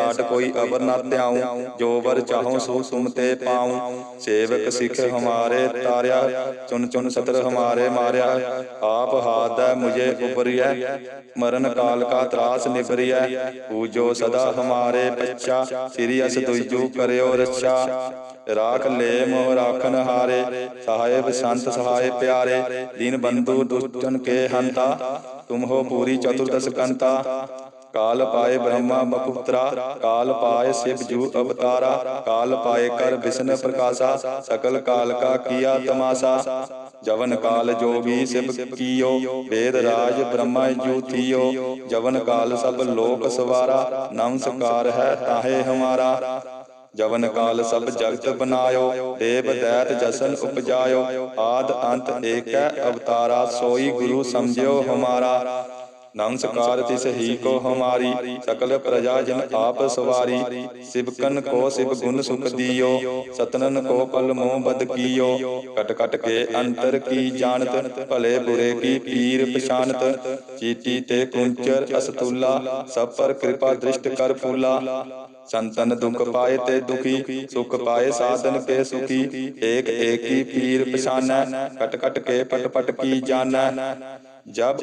ਸਾਟ ਕੋਈ ਅਬਰ ਨਾ ਧਿਆਉ ਜੋ ਵਰ ਚਾਹੋ ਸੋ ਤੁਮ ਤੇ ਪਾਉ। ਸੇਵਕ ਸਿੱਖ ਹਮਾਰੇ ਤਾਰਿਆ ਚੁਨ ਚੁਨ ਸਤਰ ਹਮਾਰੇ ਮਾਰਿਆ। ਆਪ ਹਾਥ ਮੁਝੇ ਉਪਰਿਐ ਮਰਨ ਕਾਲ ਕਾ ਤਰਾਸ ਨਿਬਰਿਐ ਪੂਜੋ ਸਦਾ ਹਮਾਰੇ ਪੱਛਾ, ਸ੍ਰੀ ਅਸ ਦੁਇਜੂ ਕਰਿਓ ਰੱਛਾ। ਰਾਖ ਲੈ ਮੋਹ ਰਾਖਨ ਹਾਰੇ, ਸਾਹਿਬ ਸੰਤ ਸਹਾਏ ਪਿਆਰੇ। ਦੀਨ ਬੰਧੂ ਦੁਸ਼ਟਨ ਕੇ ਹੰਤਾ ਤੁਮ ਹੋ ਪੂਰੀ ਚਤੁਰਦਸ ਕੰਤਾ। ਕਾਲ ਪਾਏ ਬ੍ਰਹਮਾ ਮਕੁਤਰਾ, ਕਾਲ ਪਾਏ ਸਿਵ ਜੂ ਅਵਤਾਰਾ, ਕਾਲ ਪਾਏ ਕਰ ਵਿਸ਼ਨ ਪ੍ਰਕਾਸ਼ਾ, ਸਕਲ ਕਾਲ ਕਾ ਕੀਆ ਤਮਾਸਾ। ਜਵਨ ਕਾਲ ਜੋਗੀ ਸਿਵ ਕੀਓ, ਵੇਦ ਰਾਜ ਬ੍ਰਹਮਾ ਜੂਥੀਓ ਜਵਨ ਕਾਲ ਸਭ ਲੋਕ ਸਵਾਰਾ ਨਮਸਕਾਰ ਹੈ ਤਾਹੇ ਹਮਾਰਾ। ਜਵਨ ਕਾਲ ਸਭ ਜਗਤ ਬਨਾਇਓ, ਦੇਵ ਦੈਤ ਜਸਨ ਉਪਜਾਇਓ। ਆਦ ਅੰਤ ਏਕੈ ਅਵਤਾਰਾ, ਸੋਈ ਗੁਰੂ ਸਮਝਿਓ ਹਮਾਰਾ। ਨਮਸਕਾਰ ਤਿਸ ਹੀ ਕੋ ਹਮਾਰੀ ਸਕਲ ਪ੍ਰਜਾ ਜਨ ਆਪ ਸਵਾਰੀ ਸਿਵਕਨ ਕੋ ਸਿਵ ਗੁਣ ਸੁਖ ਦਿਓ ਸਤਨਨ ਕੋ ਪਲ ਮੋਹ ਬਦ ਕੀਓ ਕਟ ਕਟ ਕੇ ਅੰਤਰ ਕੀ ਜਾਣਤ ਭਲੇ ਬੁਰੇ ਕੀ ਪੀਰ ਪਛਾਨਤ ਚੀਤੀ ਤੇ ਕੁੰਚਰ ਅਸਤੁਲਾ ਸਭ ਪਰ ਕਿਰਪਾ ਦ੍ਰਿਸ਼ਟ ਕਰ ਫੂਲਾ। ਸੰਤਨ ਦੁਖ ਪਾਏ ਤੇ ਦੁਖੀ ਸੁਖ ਪਾਏ ਸਾਧਨ ਕੇ ਸੁਖੀ ਏਕ ਏਕੀ ਪੀਰ ਪਛਾਨੈ ਕਟ ਕਟ ਕੇ ਪਟ ਪਟ ਕੀ ਜਬ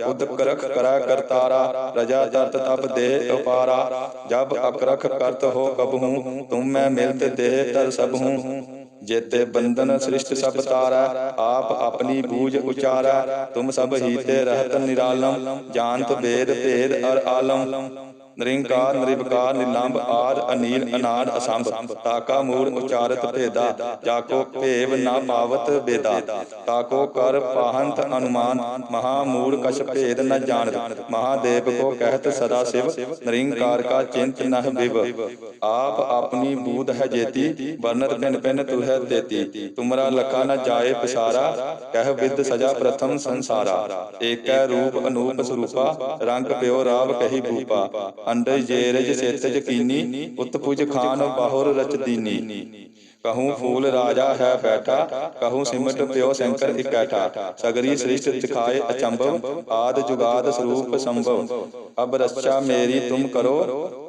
ਉਦਕ ਰਖ ਕਰਾ ਕਰਤਾਰਾ ਰਜਾ ਤਰਤ ਤਬ ਦੇਹ ਉਪਾਰਾ, ਜਬ ਅਕਰਖ ਕਰਤ ਹੋ ਕਬਹੂ, ਤੁਮ ਮੈਂ ਮਿਲਤ ਦੇਹ ਤਰ ਸਭ। ਹੂੰ ਜੇਤੇ ਬੰਧਨ ਸ੍ਰਿਸ਼ਟ ਸਭ ਤਾਰਾ, ਆਪ ਆਪਣੀ ਬੂਝ ਉਚਾਰਾ। ਤੁਮ ਸਭ ਹੀ ਤੇ ਰਹਤ ਨਿਰਾਲਮ, ਜਾਣਤ ਵੇਦ ਭੇਦ ਅਰ ਆਲਮ। ਨਿਰੰਕਾਰ, ਨਿਰਵਕਾਰ, ਨਿਲੰਬ ਆਦ, ਅਨੀਲ, ਅਨਾਦ, ਅਸੰਭ। ਤਾਕਾ ਮੂੜ ਉਚਾਰਤ ਭੇਦਾ, ਜਾਕੋ ਭੇਵ ਨਾ ਪਾਵਤ ਬੇਦਾ। ਤਾਕੋ ਕਰ ਪਾਹੰਤ ਅਨੁਮਾਨ, ਮਹਾ ਮੂੜ ਕਛ ਭੇਦ ਨ ਜਾਣਤ ਮਹਾਦੇਵ ਕੋ ਕਹਿਤ ਸਦਾ ਸਿਵ, ਨਿਰੰਕਾਰ ਕਾ ਚਿੰਤ ਨਹ ਵਿਵ ਆਪ ਆਪਣੀ ਬੂਧ ਹੈ ਜੇਤੀ ਵਰਨਤ ਪਿਨ ਪਿਨ ਤੁਹੈ ਦੇਤੀ ਤੁਮਰਾ ਲਖਾ ਨ ਜਾਏ ਪਸਾਰਾ, ਕਹਿ ਵਿਦ ਸਜਾ ਪ੍ਰਥਮ ਸੰਸਾਰਾ। ਏਕੈ ਰੂਪ ਅਨੂਪ ਸਰੂਪਾ, ਰੰਗ ਪਿਓ ਰਾਵ ਕਹੀ ਭੂਪਾ। ਅੰਡਜ ਜੇਰਜ ਸੇਤਜ ਕੀਨੀ ਉਤਪੁਜ ਖਾਨ ਬਾਹੁਰ ਰਚ ਦੀਨੀ। ਕਹੂੰ ਫੂਲ ਰਾਜਾ ਹੈ ਬੈਠਾ ਕਹੂੰ ਸਿਮਟ ਪਿਓ ਸ਼ੰਕਰ ਇਕੈਠਾ ਸਗਰੀ ਸ੍ਰਿਸ਼ਟ ਦਿਖਾਏ ਅਚੰਭਵ ਆਦ ਜੁਗਾਦ ਸਰੂਪ ਸੰਭਵ। ਅਬ ਰਸਚਾ ਮੇਰੀ ਤੁਮ ਕਰੋ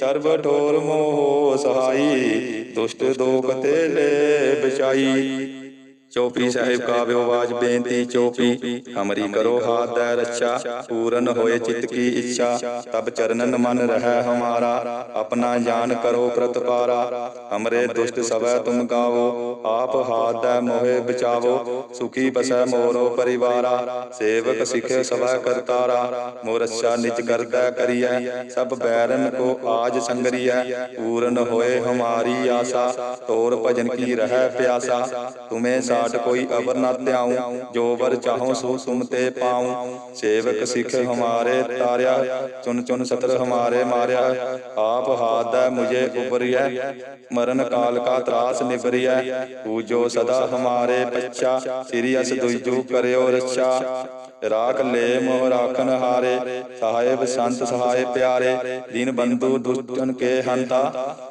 ਸਰਬ ਠੋਰ ਮੋਹ ਸਹਾਈ ਦੁਸ਼ਟ ਦੋਖ ਤੇ ਲੈ ਬਚਾਈ। ਚੌਪੀ ਸਾਹਿਬ ਕਾਵਿਓ ਆਵਾਜ਼ ਬੇਨਤੀ ਚੌਪੀ। ਹਮਰੀ ਕਰੋ ਹਾਥ ਦੈ ਰੱਛਾ। ਪੂਰਨ ਹੋਏ ਚਿਤ ਕੀ ਇੱਛਾ। ਤਬ ਚਰਨਨ ਮਨ ਰਹਿ ਹਮਾਰਾ। ਆਪਣਾ ਜਾਨ ਕਰੋ ਪ੍ਰਤਪਾਰਾ ਹਮਰੇ ਦੁਸ਼ਟ ਸਵੈ ਤੁਮ ਗਾਵੋ ਆਪ ਹਾਥ ਦੈ ਮੋਹਿ ਬਚਾਵੋ। ਸੁਖੀ ਬਸੈ ਮੋਰੋ ਪਰਿਵਾਰਾ। ਸੇਵਕ ਸਿਖੇ ਸਵੈ ਕਰਤਾਰਾ। ਮੋਰਛਾ ਨਿਜ ਕਰਦਾ ਕਰੀਐ। ਸਭ ਬੈਰਨ ਕੋ ਆਜ ਸੰਗਰੀਐ। ਪੂਰਨ ਹੋਏ ਹਮਾਰੀ ਆਸਾ। ਤੋਰ ਭਜਨ ਕੀ ਰਹਿ ਪਿਆਸਾ? ਤੁਮੇ ਸਾਟ ਕੋਈ ਅਵਰ ਨਾ ਧਿਆਉ, ਜੋ ਵਰ ਚਾਹੋ ਸੋ ਤੁਮ ਤੇ ਪਾਉ। ਸੇਵਕ ਸਿੱਖ ਹਮਾਰੇ ਤਾਰਿਆ, ਚੁਨ ਚੁਨ ਸਤਰ ਹਮਾਰੇ ਮਾਰਿਆ। ਆਪ ਹਾਥ ਮੁਝੇ ਉਪਰਿਐ ਮਰਨ ਕਾਲ ਕਾ ਤਰਾਸ ਨਿਬਰਿਐ ਪੂਜੋ ਸਦਾ ਹਮਾਰੇ ਪੱਛਾ, ਸ੍ਰੀ ਅਸ ਦੁਇਜੂ ਕਰਿਓ ਰੱਛਾ। ਰਾਖ ਲੈ ਮੋਹ ਰਾਖਨ ਹਾਰੇ, ਸਾਹਿਬ ਸੰਤ ਸਹਾਏ ਪਿਆਰੇ। ਦੀਨ ਬੰਧੂ ਦੁਸ਼ਟਨ ਕੇ ਹੰਤਾ।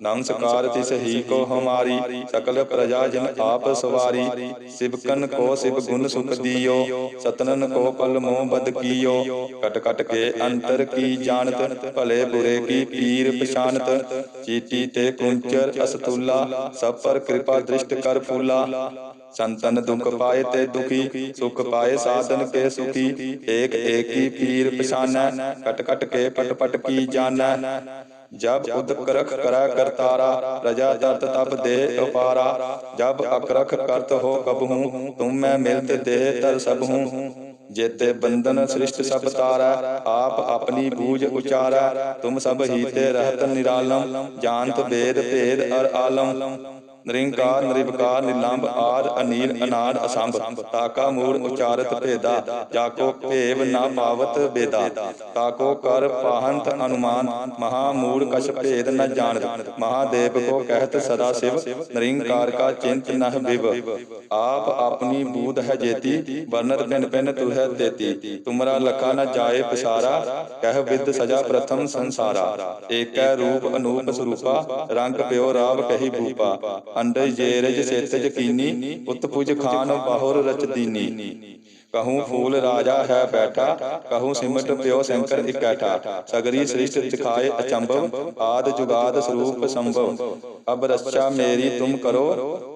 ਨਮਸਕਾਰ ਤਿਸ ਹੀ ਕੋ ਹਮਾਰੀ ਸਕਲ ਪ੍ਰਜਾ ਜਿਨ ਆਪ ਸਵਾਰੀ ਸਿਵਕਨ ਕੋ ਸਿਵ ਗੁਣ ਸੁਖ ਦਿਓ ਸਤਨਨ ਕੋ ਪਲ ਮੋਹ ਬਦ ਕੀਓ ਕਟ ਕਟ ਕੇ ਅੰਤਰ ਕੀ ਜਾਣਤ ਭਲੇ ਬੁਰੇ ਕੀ ਪੀਰ ਪਛਾਨਤ ਚੀਟੀ ਤੇ ਕੁੰਚਰ ਅਸਤੁਲਾ ਸਭ ਪਰ ਕਿਰਪਾ ਦ੍ਰਿਸ਼ਟ ਕਰ ਫੂਲਾ ਸੰਤਨ ਦੁਖ ਪਾਏ ਤੇ ਦੁਖੀ ਸੁਖ ਪਾਏ ਸਾਧਨ ਕੇ ਸੁਖੀ ਏਕ ਏਕੀ ਪੀਰ ਪਛਾਨੈ ਕਟ ਕਟ ਕੇ ਪਟ ਪਟ ਕੀ ਜਾਣੈ। ਜਬ ਉਦਕ ਰਖ ਕਰੈ ਕਰਤਾਰਾ ਪ੍ਰਜਾ ਤਤ ਤਪ ਦੇ ਅਪਾਰਾ ਜਬ ਅਕਰਖ ਕਰਤ ਹੋ ਕਬਹੂ, ਤੁਮ ਮੈਂ ਮਿਲਤ ਦੇਹ ਤਰ ਸਭ ਹੂੰ ਜੇਤੇ ਬੰਧਨ ਸ੍ਰਿਸ਼ਟ ਸਭ ਤਾਰਾ, ਆਪ ਆਪਣੀ ਬੂਝ ਉਚਾਰੈ, ਤੁਮ ਸਭ ਹੀ ਤੇ ਰਹਤ ਨਿਰਾਲਮ, ਜਾਣਤ ਵੇਦ ਭੇਦ ਅਰ ਆਲਮ। ਨਿਰੰਕਾਰ ਨਿਰਵਕਾਰ ਨਿਲੰਬ ਆਦ ਅਨੀਲ ਅਨਾਦ ਅਸੰਭ। ਤਾਕਾ ਮੂੜ ਉਚਾਰਤ, ਭੇਦਾ। ਜਾਕੋ, ਭੇਵ, ਨਾ ਪਾਵਤ, ਬੇਦਾ। ਤਾਕੋ, ਕਰ, ਪਾਹੰਤ, ਅਨੁਮਾਨ। ਮਹਾ, ਮੂੜ, ਕਛ, ਭੇਦ, ਨ ਜਾਣਤ। ਮਹਾਦੇਵ ਕੋ ਕਹਿਤ ਸਦਾ ਸਿਵ। ਨਿਰੰਕਾਰ ਕਾ ਚਿੰਤ ਨਹ ਵਿਵ ਆਪ ਆਪਣੀ ਬੂਧ ਹੈ ਜੇਤੀ। ਵਰਨਤ ਪਿੰਨ ਪਿੰਨ ਤੁਹੈ ਤੇਤੀ। ਤੁਮਰਾ ਲਖਾ ਨ ਜਾਏ ਪਸਾਰਾ। ਕਹਿ ਵਿਦ ਸਜਾ ਪ੍ਰਥਮ ਸੰਸਾਰਾ। ਏਕੈ ਰੂਪ ਅਨੂਪ ਸਰੂਪਾ। ਰੰਗ ਪਿਓ ਰਾਵ ਕਹੀ ਭੂਪਾ। ਅੰਡਜ ਜੇਰਜ ਸੇਤਜ ਕੀਨੀ ਉਤਪੁਜ ਖਾਨ ਬਾਹੁਰ ਰਚਦੀਨੀ ਕਹੂੰ ਫੂਲ ਰਾਜਾ ਹੈ ਬੈਠਾ, ਕਹੂੰ ਸਿਮਟ ਪਿਓ ਸ਼ੰਕਰ ਇਕੈਠਾ। ਸਗਰੀ ਸ੍ਰਿਸ਼ਟ ਦਿਖਾਏ ਅਚੰਭਵ, ਆਦ ਜੁਗਾਦ ਸਰੂਪ ਸੰਭਵ। ਅਬ ਰੱਛਾ ਮੇਰੀ ਤੁਮ ਕਰੋ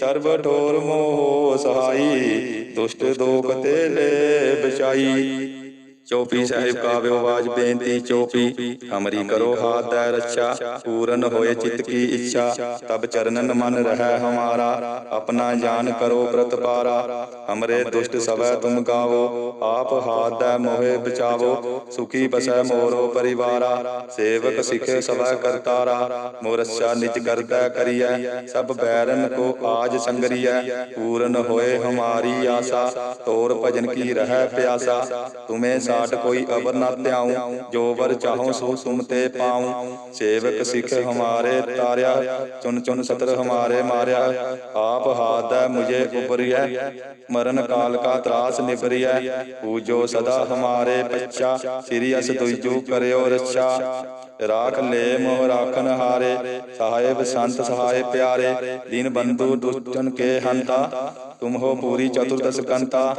ਸਰਬ ਠੋਰ ਮੋਹ ਸਹਾਈ ਦੁਸ਼ਟ ਦੋਖ ਤੇ ਲੈ ਬਚਾਈ। ਚੌਪੀ ਸਾਹਿਬ ਕਾਵਿਓ ਆਵਾਜ਼ ਬੇਨਤੀ ਚੌਪੀ ਹਮਰੀ ਕਰੋ ਹਾਥ ਦੈ ਰੱਛਾ ਪੂਰਨ ਹੋਏ ਚਿਤ ਕੀ ਇੱਛਾ ਤਬ ਚਰਨਨ ਮਨ ਰਹਿ ਹਮਾਰਾ ਆਪਣਾ ਜਾਨ ਕਰੋ ਪ੍ਰਤਪਾਰਾ। ਹਮਰੇ ਦੁਸ਼ਟ ਸਵੈ ਤੁਮ ਗਾਵੋ ਆਪ ਹਾਥ ਦੈ ਮੋਹਿ ਬਚਾਵੋ ਸੁਖੀ ਬਸੈ ਮੋਰੋ ਪਰਿਵਾਰਾ ਸੇਵਕ ਸਿਖੇ ਸਵੈ ਕਰਤਾਰਾ ਮੋਰਛਾ ਨਿਜ ਕਰਦਾ ਕਰੀਐ ਸਭ ਬੈਰਨ ਕੋ ਆਜ ਸੰਗਰੀਐ। ਪੂਰਨ ਹੋਏ ਹਮਾਰੀ ਆਸਾ ਤੋਰ ਭਜਨ ਕੀ ਰਹਿ ਪਿਆਸਾ ਤੁਮੇ ਸਾਟ ਕੋਈ ਅਵਰ ਨਾ ਧਿਆਉ ਜੋ ਵਰ ਚਾਹੋ ਸੋ ਤੁਮ ਤੇ ਪਾਉ। ਸੇਵਕ ਸਿੱਖ ਹਮਾਰੇ ਤਾਰਿਆ ਚੁਨ ਚੁਨ ਸਤਰ ਹਮਾਰੇ ਮਾਰਿਆ। ਆਪ ਹਾਥ ਮੁਝੇ ਉਪਰਿਐ ਮਰਨ ਕਾਲ ਕਾ ਤਰਾਸ ਨਿਬਰਿਐ ਪੂਜੋ ਸਦਾ ਹਮਾਰੇ ਬੱਚਾ ਸ੍ਰੀ ਅਸ ਦੁਜੂ ਕਰਿਓ ਰੱਛਾ। ਰਾਖ ਲੈ ਮੋਹ ਰਾਖਨ ਹਾਰੇ, ਸਹਾਇਬ ਸੰਤ ਸਹਾਇ ਪਿਆਰੇ। ਦੀਨ ਬੰਧੂ ਦੁਸ਼ਟਨ ਕੇ ਹੰਤਾ, ਤੁਮ ਹੋ ਪੂਰੀ ਚਤੁਰਦਸ ਕੰਤਾ।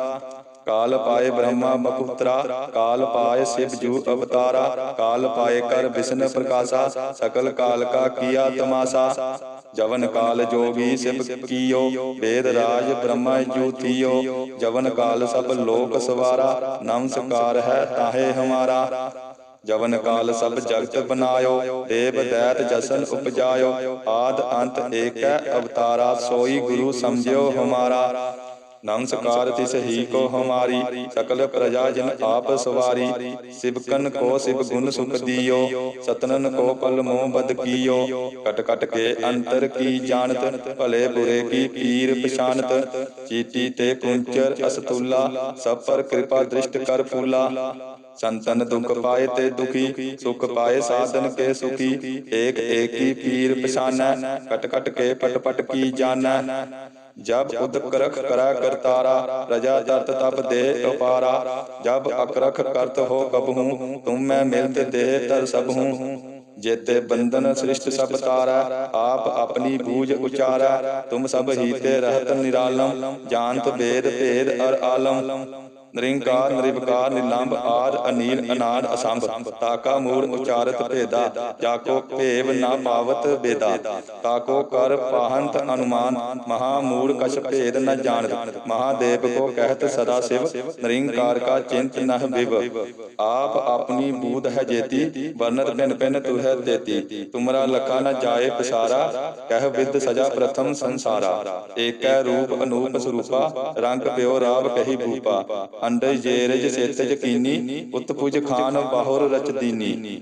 काल पाए ब्रह्मा मकुत्रा काल पाए शिव जू अवतारा काल पाए कर विष्णु प्रकाशा सकल काल का किया तमाशा जवन काल जोगी शिव कियो वेद राज ब्रह्म जूतियो जवन काल सब लोक सवारा नमस्कार है ताहे हमारा। जवन काल सब जगत बनायो देव दैत जसन उपजायो। आद अंत एक अवतारा सोई गुरु समझो हमारा। ਨਮਸਕਾਰ ਤਿਸ ਹੀ ਕੋ ਹਮਾਰੀ, ਸਕਲ ਪ੍ਰਜਾ ਜਨ ਆਪ ਸਵਾਰੀ। ਸਿਵਕਨ ਕੋ ਸਿਵ ਗੁਣ ਸੁਖ ਦਿਓ, ਸਤਨਨ ਕੋ ਪਲ ਮੋਹ ਬਦ ਕੀਓ। ਕਟ ਕਟ ਕੇ ਅੰਤਰ ਕੀ ਜਾਣਤ, ਭਲੇ ਬੁਰੇ ਕੀ ਪੀਰ ਪਛਾਨਤ ਚੀਟੀ ਤੇ ਕੁੰਚਰ ਅਸਤੁਲਾ ਸਭ ਪਰ ਕਿਰਪਾ ਦ੍ਰਿਸ਼ਟ ਕਰ ਫੂਲਾ। ਸੰਤਨ ਦੁਖ ਪਾਏ ਤੇ ਦੁਖੀ, ਸੁਖ ਪਾਏ ਸਾਧਨ ਕੇ ਸੁਖੀ। ਏਕ ਏਕੀ ਪੀਰ ਪਛਾਨੈ, ਕਟ ਕਟ ਕੇ ਪਟ ਪਟ ਕੀ ਜਾਣੈ। ਜਬ ਉਦਕ ਕਰਖ ਕਰੈ ਕਰਤਾਰਾ, ਰਜਾ ਤਰਤ ਤਪ ਦੇ ਅਪਾਰਾ ਜਬ ਅਕਰਖ ਕਰਤ ਹੋ ਕਬਹੂ, ਤੁਮ ਮੈਂ ਮਿਲਤ ਦੇਹ ਤਰ ਸਭ। ਹੂੰ ਜੇਤੇ ਬੰਧਨ ਸ੍ਰਿਸ਼ਟ ਸਭ ਤਾਰਾ, ਆਪ ਆਪਣੀ ਬੂਝ ਉਚਾਰਾ, ਤੁਮ ਸਭ ਹੀਤੇ ਰਹਤ ਨਿਰਾਲਮ, ਜਾਣਤ ਭੇਦ ਭੇਦ ਅਰ ਆਲਮ। ਨਿਰੰਕਾਰ, ਨਿਰਵਕਾਰ, ਨਿਲੰਬ ਆਦ ਅਨੀਲ ਅਨਾਦ ਅਸੰਭ। ਤਾਕਾ ਮੂੜ ਉਚਾਰਤ, ਭੇਦਾ। ਜਾਕੋ, ਭੇਵ, ਨਾ ਪਾਵਤ, ਬੇਦਾ। ਤਾਕੋ, ਕਰ, ਪਾਹੰਤ, ਅਨੁਮਾਨ। ਮਹਾ ਮੂੜ ਕਛ, ਭੇਦ, ਨ ਜਾਣਤ। ਮਹਾਦੇਵ ਕੋ ਕਹਿਤ ਸਦਾ ਸਿਵ। ਨਿਰੰਕਾਰ ਕਾ ਚਿੰਤ ਨਹ ਬਿਵ ਆਪ ਆਪਣੀ ਬੂਧ ਹੈ ਜੇਤੀ। ਵਰਨਤ ਪਿਨ ਪਿਨ ਤੁਹ ਹੈ ਤੇਤੀ। ਤੁਮਰਾ ਲਖਾ ਨ ਜਾਏ ਪਸਾਰਾ। ਕਹਿ ਵਿਦ ਸਜਾ ਪ੍ਰਥਮ ਸੰਸਾਰਾ। ਏਕੈ ਰੂਪ ਅਨੂਪ ਸਰੂਪਾ। ਰੰਗ ਪਿਓ ਰਾਵ ਕਹੀ ਭੂਪਾ। ਅੰਡਜ ਜੇਰਜ ਸੇਤਜ ਕੀਨੀ ਉਤਪੁਜ ਖਾਨ ਬਾਹੁਰ ਰਚ ਦੀਨੀ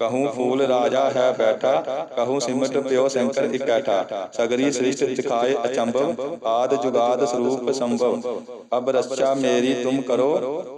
ਕਹੂੰ ਫੂਲ ਰਾਜਾ ਹੈ ਬੈਠਾ ਕਹੂੰ ਸਿਮਟ ਪਿਓ ਸ਼ੰਕਰ ਇਕੈਠਾ। ਸਗਰੀ ਸ੍ਰਿਸ਼ਟ ਦਿਖਾਏ ਅਚੰਭਵ ਆਦ ਜੁਗਾਦ ਸਰੂਪ ਸੰਭਵ। ਅਬ ਰਸਚਾ ਮੇਰੀ ਤੁਮ ਕਰੋ।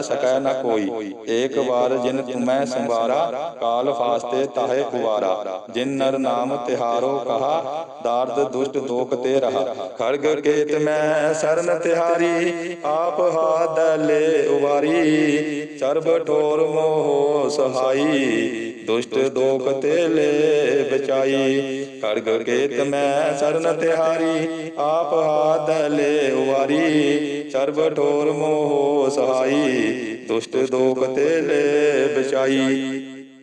ਸਕੈ ਨ ਕੋਈ। ਏਕ ਵਾਰ ਜਿਨ ਤੁਮੈ ਸੰਵਾਰਾ ਕਾਲ ਫਾਸਤੇ ਤਾਹੇ ਕੁਵਾਰਾ। ਜਿਨ ਨਰ ਨਾਮ ਤਿਹਾਰੋ ਕਹਾ, ਦਾਰਦ ਦੁਸ਼ਟ ਦੋਖ ਤੇ ਰਹਾ। ਖੜਗ ਕੇਤ ਮੈਂ ਸਰਨ ਤਿਹਾਰੀ, ਆਪ ਹਾਦ ਲੈ ਉਵਾਰੀ। ਸਰਬ ਠੋਰ ਮੋਹ ਸਹਾਈ, ਦੁਸ਼ਟ ਦੋਖ ਤੇ ਲੈ ਬਚਾਈ। ਖੜਗ ਕੇਤ ਮੈਂ ਸਰਨ ਤਿਹਾਰੀ, ਆਪ ਹਾਦ ਲੈ ਉਵਾਰੀ। ਸਰਬ ਠੋਰ ਮੋਹ ਸਹਾਈ ਦੁਸ਼ਟ ਦੋਖ ਤੇ ਲੈ ਬਚਾਈ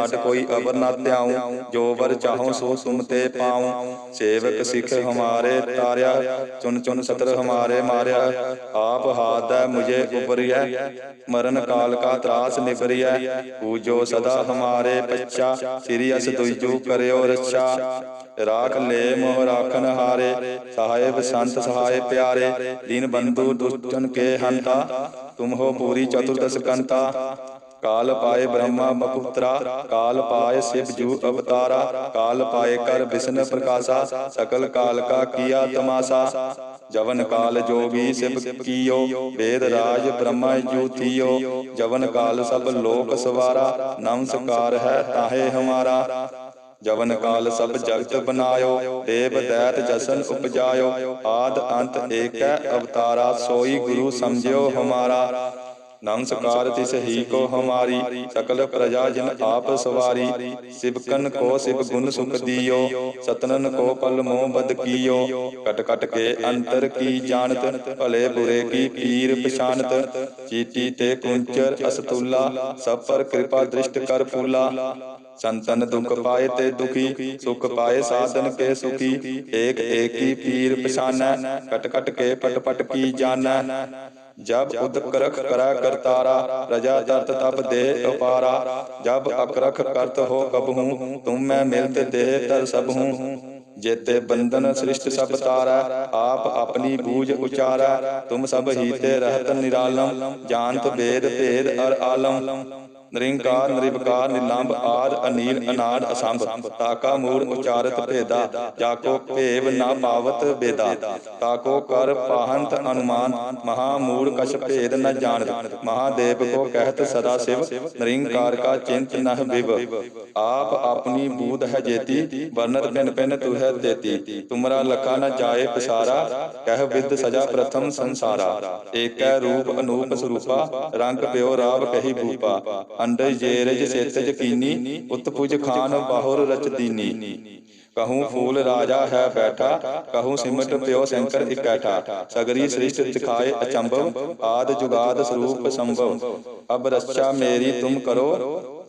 ਸਾਟ ਕੋਈ ਅਵਰ ਨਾ ਧਿਆਉ ਜੋ ਵਰ ਚਾਹੋ ਸੋ ਤੁਮ ਤੇ ਪਾਉ। ਸੇਵਕ ਸਿਖ ਹਮਾਰੇ ਤਾਰਿਆ ਚੁਨ ਚੁਨ ਸਤਰ ਹਮਾਰੇ ਮਾਰਿਆ। ਆਪ ਹਾਥ ਹੈ ਮੁਝੇ ਉਬਰਿਐ ਮਰਨ ਕਾਲ ਕਾ ਤਰਾਸ ਨਿਬਰਿਐ ਪੂਜੋ ਸਦਾ ਹਮਾਰੇ ਪੱਛਾ, ਸ੍ਰੀ ਅਸ ਦੁਜੂ ਕਰਿਓ ਰੱਛਾ। ਰਾਖ ਲੈ ਮੋਹ ਰਾਖਨ ਹਾਰੇ, ਸਾਹਿਬ ਸੰਤ ਸਹਾਇ ਪਿਆਰੇ। ਦੀਨ ਬੰਧੂ ਦੁਸ਼ਟਨ ਕੇ ਹੰਤਾ, ਤੁਮ ਹੋ ਪੂਰੀ ਚਤੁਰਦਸ ਕੰਤਾ। ਕਾਲ ਪਾਏ ਬ੍ਰਹਮਾ ਮਪੁੱਤਰਾ ਕਾਲ ਪਾਏ ਸਿਵ ਜੂ ਅਵਤਾਰਾ ਕਾਲ ਪਾਏ ਕਰ ਵਿਸ਼ਨ ਪ੍ਰਕਾਸ਼ਾ ਸਕਲ ਕਾਲ ਕਾ ਕੀਆ ਤਮਾਸਾ ਜਵਨ ਕਾਲ ਜੋਗੀ ਸਿਵ ਕੀਓ ਵੇਦ ਰਾਜ ਬ੍ਰਹਮਾ ਜੂਥੀਓ ਜਵਨ ਕਾਲ ਸਭ ਲੋਕ ਸਵਾਰਾ ਨਮਸਕਾਰ ਹੈ ਤਾਹੇ ਹਮਾਰਾ ਜਵਨ ਕਾਲ ਸਭ ਜਗਤ ਬਨਾਇਓ ਦੇਵ ਦੈਤ ਜਸਨ ਉਪਜਾਇਓ ਆਦ ਅੰਤ ਏਕੈ ਅਵਤਾਰਾ ਸੋਈ ਗੁਰੂ ਸਮਝਿਓ ਹਮਾਰਾ ਨਮਸਕਾਰ ਤਿਸ ਹੀ ਕੋ ਹਮਾਰੀ ਸਕਲ ਪ੍ਰਜਾ ਜਿਨ ਆਪ ਸਵਾਰੀ। ਸਿਵਕਨ ਕੋ ਸਿਵ ਗੁਣ ਸੁਖ ਦੀਓ। ਸਤਨਨ ਕੋ ਪਲ ਮੋਹ ਬਦ ਕੀਓ। ਕਟ ਕਟ ਕੇ ਅੰਤਰ ਕੀ ਜਾਣਤ ਭਲੇ ਬੁਰੇ ਕੀ ਪੀਰ ਪਛਾਨਤ ਚੀਟੀ ਤੇ ਕੁੰਚਰ ਅਸਤੁਲਾ ਸਭ ਪਰ ਕਿਰਪਾ ਦ੍ਰਿਸ਼ਟ ਕਰ ਫੂਲਾ। ਸੰਤਨ ਦੁਖ ਪਾਏ ਤੇ ਦੁਖੀ ਸੁਖ ਪਾਏ ਸਾਧਨ ਕੇ ਸੁਖੀ। ਏਕ ਏਕੀ ਪੀਰ ਪਛਾਨੈ। ਕਟ ਕਟ ਕੇ ਪਟ ਪਟ ਕੀ ਜਾਣੈ। ਜਬ ਉਦਕ ਰਖ ਕਰੈ ਕਰਤਾਰਾ, ਰਜਾ ਤਰਤ ਤਪ ਦੇ ਅਪਾਰਾ ਜਬ ਅਕਰਖ ਕਰਤ ਹੋ ਕਬਹੂ, ਤੁਮ ਮੈਂ ਮਿਲਤ ਦੇਹ ਤਰ ਸਭ। ਹੂੰ ਜੇਤੇ ਬੰਧਨ ਸ੍ਰਿਸ਼ਟ ਸਭ ਤਾਰਾ, ਆਪ ਆਪਣੀ ਬੂਝ ਉਚਾਰੈ, ਤੁਮ ਸਭ ਹੀਤੇ ਰਹਤ ਨਿਰਾਲਮ, ਜਾਣਤ ਭੇਦ ਭੇਦ ਅਰ ਆਲਮ। ਨਿਰੰਕਾਰ ਨਿਰਵਕਾਰ ਨਿਲੰਬ, ਆਦ, ਅਨੀਲ, ਅਨਾਦ, ਅਸੰਭ। ਤਾਕਾ ਮੂੜ ਉਚਾਰਤ ਭੇਦਾ, ਜਾਕੋ ਭੇਵ ਨਾ ਪਾਵਤ ਬੇਦਾ। ਤਾਕੋ ਕਰ ਪਾਹੰਤ ਅਨੁਮਾਨ, ਮਹਾ ਮੂੜ ਕਛ ਭੇਦ ਨ ਜਾਣਤ। ਮਹਾਦੇਵ ਕੋ ਕਹਿਤ ਸਦਾ ਸਿਵ, ਨਿਰੰਕਾਰ ਕਾ ਚਿੰਤ ਨਹ ਬਿਵ। ਆਪ ਆਪਣੀ ਬੂਧ ਹੈ ਜੇਤੀ ਵਰਨਤ ਪਿਨ ਪਿਨ ਤੁ ਹੈ ਤੇਤੀ। ਤੁਮਰਾ ਲਖਾ ਨ ਜਾਏ ਪਸਾਰਾ, ਕਹਿ ਵਿਦ ਸਜਾ ਪ੍ਰਥਮ ਸੰਸਾਰਾ। ਏਕੈ ਰੂਪ ਅਨੂਪ ਸਰੂਪਾ, ਰੰਗ ਪਿਓ ਰਾਵ ਕਹੀ ਭੂਪਾ। ਅੰਡਜ ਜੇਰਜ ਸੇਤਜ ਕੀਨੀ ਉਤਪੁਜ ਖਾਨ ਬਾਹੁਰ ਰਚ ਦੀਨੀ ਕਹੂੰ ਫੂਲ ਰਾਜਾ ਹੈ ਬੈਠਾ, ਕਹੂੰ ਸਿਮਟ ਪਿਓ ਸ਼ੰਕਰ ਇਕੈਠਾ। ਸਗਰੀ ਸ੍ਰਿਸ਼ਟ ਦਿਖਾਏ ਅਚੰਭਵ, ਆਦ ਜੁਗਾਦ ਸਰੂਪ ਸੰਭਵ। ਅਬ ਰੱਛਾ ਮੇਰੀ ਤੁਮ ਕਰੋ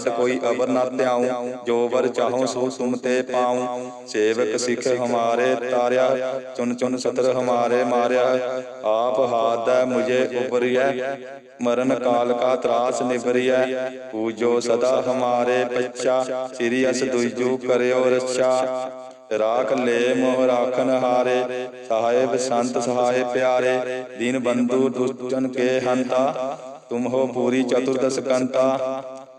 ਸਾਟ ਕੋਈ ਅਵਰ ਨਾ ਧਿਆਉ, ਜੋ ਵਰ ਚਾਹੋ ਸੋ ਤੁਮ ਤੇ ਪਾਉ। ਸੇਵਕ ਸਿੱਖ ਹਮਾਰੇ ਤਾਰਿਆ ਚੁਨ ਚੁਨ ਸਤਰ ਹਮਾਰੇ ਮਾਰਿਆ। ਆਪ ਹਾਥ ਦੈ ਮੁਝੇ ਉਪਰਿਐ ਮਰਨ ਕਾਲ ਕਾ ਤਰਾਸ ਨਿਵਰਿਐ ਪੂਜੋ ਸਦਾ ਹਮਾਰੇ ਪੱਚਾ ਸ੍ਰੀ ਅਸ ਦੁਇਜੂ ਕਰਿਓ ਰੱਛਾ। ਰਾਖ ਲੈ ਮੋਹ ਰਾਖਨ ਹਾਰੇ, ਸਾਹਿਬ ਸੰਤ ਸਹਾਏ ਪਿਆਰੇ। ਦੀਨ ਬੰਧੂ ਦੁਸ਼ਟਨ ਕੇ ਹੰਤਾ, ਤੁਮ ਹੋ ਪੂਰੀ ਚਤੁਰਦਸ ਕੰਤਾ।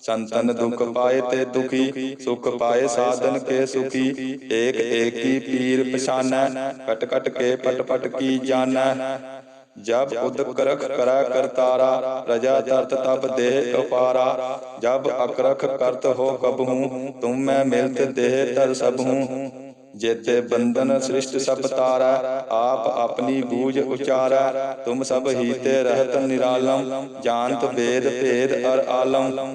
ਸੰਤਨ ਦੁਖ ਪਾਏ ਤੇ ਦੁਖੀ ਸੁਖ ਪਾਏ ਸਾਧਨ ਕੇ ਸੁਖੀ ਏਕ ਏਕੀ ਪੀਰ ਪਛਾਨੈ ਕਟ ਕਟ ਕੇ ਪਟ ਪਟ ਕੀ ਜਾਣੈ। ਜਬ ਉਦਕ ਰਖ ਕਰੈ ਕਰਤਾਰਾ ਰਜਾ ਤਰਤ ਤਬ ਦੇਹ ਉਪਾਰਾ ਜਬ ਅਕਰਖ ਕਰਤ ਹੋ ਕਬਹੂ ਤੁਮ ਮੈਂ ਮਿਲਤ ਦੇਹ ਤਰ ਸਭੂ ਜੇਤੇ ਬੰਧਨ ਸ੍ਰਿਸ਼ਟ ਸਭ ਤਾਰਾ ਆਪ ਆਪਣੀ ਬੂਝ ਉਚਾਰਾ। ਤੁਮ ਸਭ ਹੀ ਤੇ ਰਹਿਤ ਨਿਰਾਲਮ ਜਾਣਤ ਵੇਦ ਭੇਦ ਅਰ ਆਲਮ।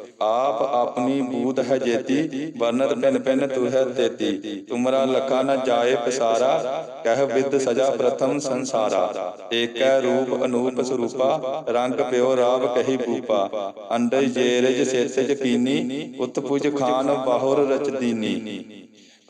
ਆਪ ਆਪਣੀ ਬੂਧ ਹੈ ਜੇਤੀ ਵਰਨਤ ਪਿਨ ਪਿਨ ਤੂ ਹੈ ਤੇਤੀ। ਤੁਮਰਾ ਲਖਾ ਨ ਜਾਏ ਪਸਾਰਾ, ਕਹਿ ਵਿਦ ਸਜਾ ਪ੍ਰਥਮ ਸੰਸਾਰਾ। ਏਕੈ ਰੂਪ ਅਨੂਪ ਸਰੂਪਾ, ਰੰਗ ਪਿਓ ਰਾਵ ਕਹੀ ਭੂਪਾ। ਅੰਡਜ ਜੇਰਜ ਸੇਤਜ ਕੀਨੀ ਉਤਪੁਜ ਖਾਨ ਬਾਹੁਰ ਰਚਦੀਨੀ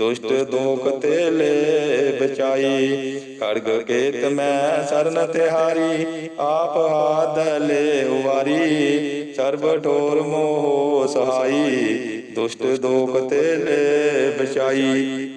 ਦੁਸ਼ਟ ਦੋਖ ਤੇ ਲੈ ਬਚਾਈ। ਖੜਗ ਕੇਤ ਮੈਂ ਸਰਨ ਤਿਹਾਰੀ, ਆਪ ਹਾਦਲੇ ਲੈ ਸਰਬ ਠੋਰ ਮੋਹ ਸਹਾਈ, ਦੁਸ਼ਟ ਦੋਖ ਤੇ ਲੈ ਬਚਾਈ।